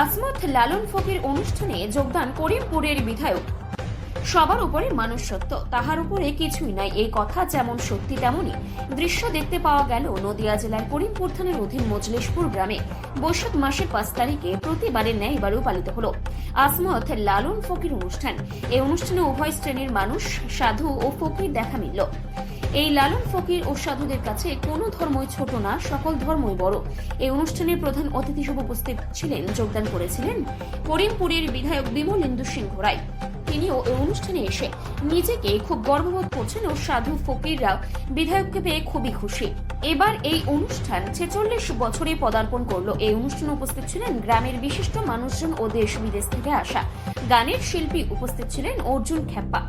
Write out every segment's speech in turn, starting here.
আসমত লালন ফকির অনুষ্ঠানে যোগদান করিমপুরের বিধায়ক। সবার উপরে মানুষ সত্য তাহার উপরে কিছুই নাই। এই কথা যেমন সত্যি, তেমনই দৃশ্য দেখতে পাওয়া গেল নদিয়া জেলার করিমপুর থানার অধীন মজলেশপুর গ্রামে। বৈশাখ মাসের পাঁচ তারিখে প্রতিবারের ন্যায় এবারও পালিত হলো। আসমত লালন ফকির অনুষ্ঠান। এই অনুষ্ঠানে উভয় শ্রেণির মানুষ, সাধু ও ফকির দেখা মিলল। এই লালন ফকির ও সাধুদের কাছে কোনো ধর্মই ছোট না, সকল ধর্মই বড়। এই অনুষ্ঠানের প্রধান অতিথি হিসেবে উপস্থিত ছিলেন, যোগদান করেছিলেন করিমপুরের বিধায়ক বিমল ইন্দু সিংহ রায়। তিনিও এই অনুষ্ঠানে এসে নিজেকে খুব গর্ববোধ করছেন ও সাধু ফকিররাও বিধায়ককে পেয়ে খুবই খুশি। এবার এই অনুষ্ঠান ছেচল্লিশ বছরে পদার্পণ করল। এই অনুষ্ঠানে উপস্থিত ছিলেন গ্রামের বিশিষ্ট মানুষজন ও দেশ বিদেশ থেকে আসা। গানের শিল্পী উপস্থিত ছিলেন অর্জুন খ্যাপ্পা।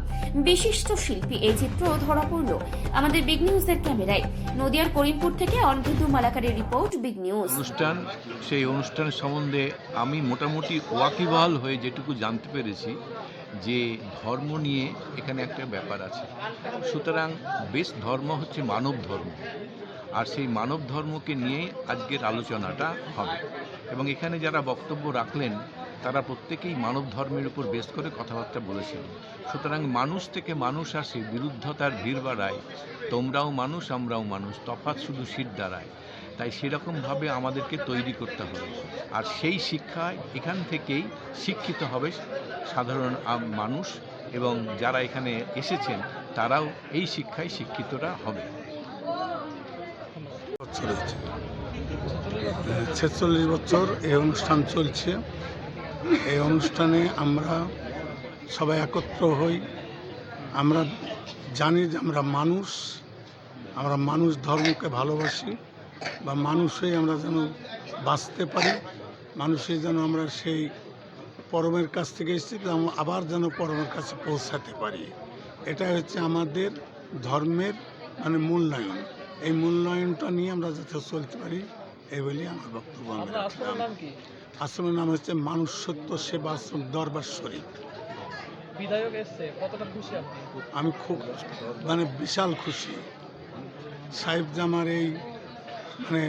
বিশিষ্ট শিল্পী এই চিত্র ধরা পড়ল আমাদের বিগ নিউজের ক্যামেরায়। নদিয়ার করিমপুর থেকে অনভিদু মালাকারের রিপোর্ট বিগ নিউজ। অনুষ্ঠান, সেই অনুষ্ঠান সম্বন্ধে আমি মোটামুটি ওয়াকিবহাল হয়ে যেটুকু জানতে পেরেছি যে ধর্ম নিয়ে এখানে একটা ব্যাপার আছে। সুতরাং বেশ ধর্ম হচ্ছে মানব ধর্ম। আর সেই মানব ধর্মকে নিয়েই আজকের আলোচনাটা হবে। এবং এখানে যারা বক্তব্য রাখলেন, তারা প্রত্যেকেই মানব ধর্মের উপর বেশ করে কথাবার্তা বলেছিলেন সুতরাং মানুষ থেকে মানুষ আসে, বিরুদ্ধতার ভিড় বাড়ায়। তোমরাও মানুষ, আমরাও মানুষ, তফাৎ শুধু শীত দাঁড়ায় তাই সেরকমভাবে আমাদেরকে তৈরি করতে হবে। আর সেই শিক্ষা এখান থেকেই শিক্ষিত হবে সাধারণ মানুষ এবং যারা এখানে এসেছেন, তারাও এই শিক্ষায় শিক্ষিতরা হবে। ছেচল্লিশ বছর এই অনুষ্ঠান চলছে। এই অনুষ্ঠানে আমরা সবাই একত্র হই। আমরা জানি যে আমরা মানুষ আমরা মানুষ ধর্মকে ভালোবাসি বা মানুষ হয়ে আমরা যেন বাঁচতে পারি মানুষের যেন আমরা সেই পরমের কাছ থেকে এসেছি আবার যেন পরমের কাছে পৌঁছাতে পারি। এটা হচ্ছে আমাদের ধর্মের মানে মূল্যায়ন। এই মূল্যায়নটা নিয়ে আমরা যাতে চলতে পারি এই বলে আমার বক্তব্য আমি আশ্রমের নাম আশ্রমের নাম হচ্ছে মানুষ সত্য সেবা আশ্রম দরবার শরীফ। বিধায়ক এসছে কতটা খুশি আপনি? আমি খুব মানে বিশাল খুশি। সাহেব জামার এই মানে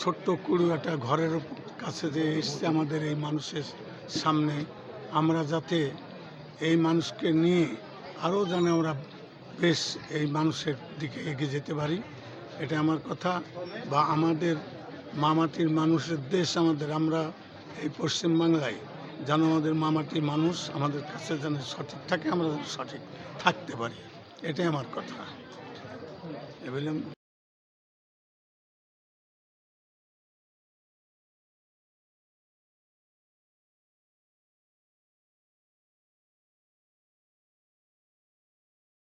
ছোট্ট কুড়ু একটা ঘরের কাছে যে এসছে আমাদের এই মানুষের সামনে আমরা যাতে এই মানুষকে নিয়ে আরও যেন আমরা বেশ এই মানুষের দিকে এগিয়ে যেতে পারি। এটা আমার কথা। বা আমাদের মামাটির মানুষের দেশ আমাদের। আমরা এই পশ্চিমবাংলায় যেন আমাদের মামাটির মানুষ আমাদের কাছে যেন সঠিক থাকে, আমরা সঠিক থাকতে পারি। এটাই আমার কথা। এ